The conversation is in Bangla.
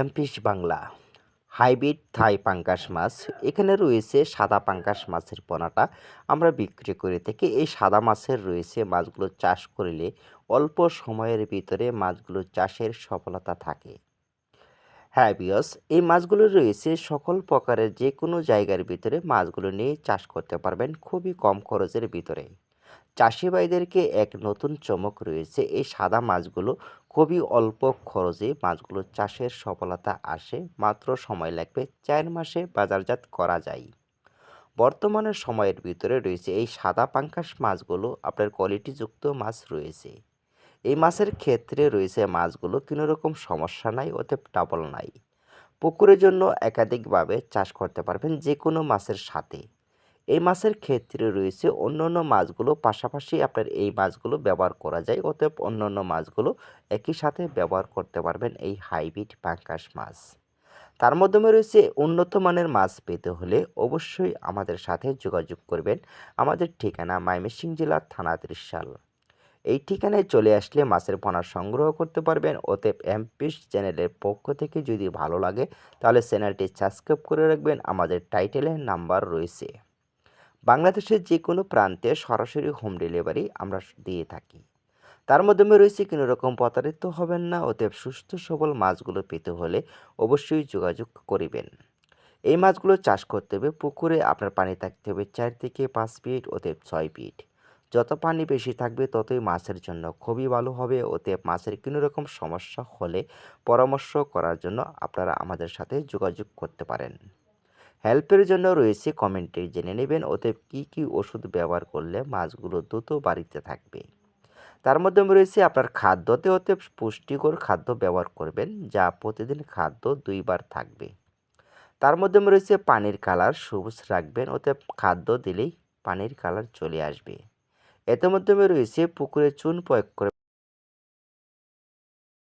এমপিস বাংলা। হাইব্রিড থাই পাঙ্গাস মাছ, এখানে রয়েছে সাদা পাঙ্গাস মাছের পোনাটা। আমরা বিক্রি করে থাকি এই সাদা মাছের রয়েছে মাছগুলো চাষ করলে অল্প সময়ের ভিতরে মাছগুলো চাষের সফলতা থাকে। হ্যাঁ বিয়স, এই মাছগুলো রয়েছে সকল প্রকারের যে কোনো জায়গার ভিতরে মাছগুলো নিয়ে চাষ করতে পারবেন খুবই কম খরচের ভিতরে। চাষি ভাইদেরকে এক নতুন চমক রয়েছে। এই সাদা মাছগুলো খুবই অল্প খরচে মাছগুলো চাষের সফলতা আসে, মাত্র সময় লাগবে চার মাসে বাজারজাত করা যায়। বর্তমানে সময়ের ভিতরে রয়েছে এই সাদা পাঙ্কাশ মাছগুলো, আপনার কোয়ালিটিযুক্ত মাছ রয়েছে। এই মাছের ক্ষেত্রে রয়েছে মাছগুলো কোনো রকম সমস্যা নাই ওতে ডাবল নাই। পুকুরের জন্য একাধিকভাবে চাষ করতে পারবেন যে কোনো মাছের সাথে। এই মাছের ক্ষেত্রে রয়েছে অন্য অন্য মাছগুলো, পাশাপাশি আপনার এই মাছগুলো ব্যবহার করা যায়। অতএব অন্য অন্য মাছগুলো একই সাথে ব্যবহার করতে পারবেন এই হাইব্রিড পাঙ্কাশ মাছ। তার মাধ্যমে রয়েছে উন্নত মানের মাছ পেতে হলে অবশ্যই আমাদের সাথে যোগাযোগ করবেন। আমাদের ঠিকানা ময়মনসিংহ জেলার থানা ত্রিশাল। এই ঠিকানায় চলে আসলে মাছের পোনা সংগ্রহ করতে পারবেন। অতএব এমপিস চ্যানেলের পক্ষ থেকে যদি ভালো লাগে, তাহলে চ্যানেলটি সাবস্ক্রাইব করে রাখবেন। আমাদের টাইটেলের নাম্বার রয়েছে। বাংলাদেশের যে কোনো প্রান্তে সরাসরি হোম ডেলিভারি আমরা দিয়ে থাকি। তার মাধ্যমে রয়েছে কোনো রকম প্রতারিত হবেন না, অতএব সুস্থ সবল মাছগুলো পেতে হলে অবশ্যই যোগাযোগ করিবেন। এই মাছগুলো চাষ করতে হবে, পুকুরে আপনার পানি থাকতে হবে চার থেকে পাঁচ ফিট অতএব ছয় ফিট যত পানি বেশি থাকবে, ততই মাছের জন্য খুবই ভালো হবে, অতএব মাছের কোনো রকম সমস্যা হলে পরামর্শ করার জন্য আপনারা আমাদের সাথে যোগাযোগ করতে পারেন। হেল্পের জন্য রয়েছে কমেন্টে জেনে নেবেন অতএব কী কী ওষুধ ব্যবহার করলে মাছগুলো দ্রুত বাড়িতে থাকবে। তার মধ্যে রয়েছে আপনার খাদ্যতে অতএব পুষ্টিকর খাদ্য ব্যবহার করবেন যা প্রতিদিন খাদ্য দুইবার থাকবে। তার মধ্যে রয়েছে পানির কালার সবুজ রাখবেন অতএব খাদ্য দিলেই পানির কালার চলে আসবে। এতে মাধ্যমে রয়েছে পুকুরে চুন প্রয়োগ করে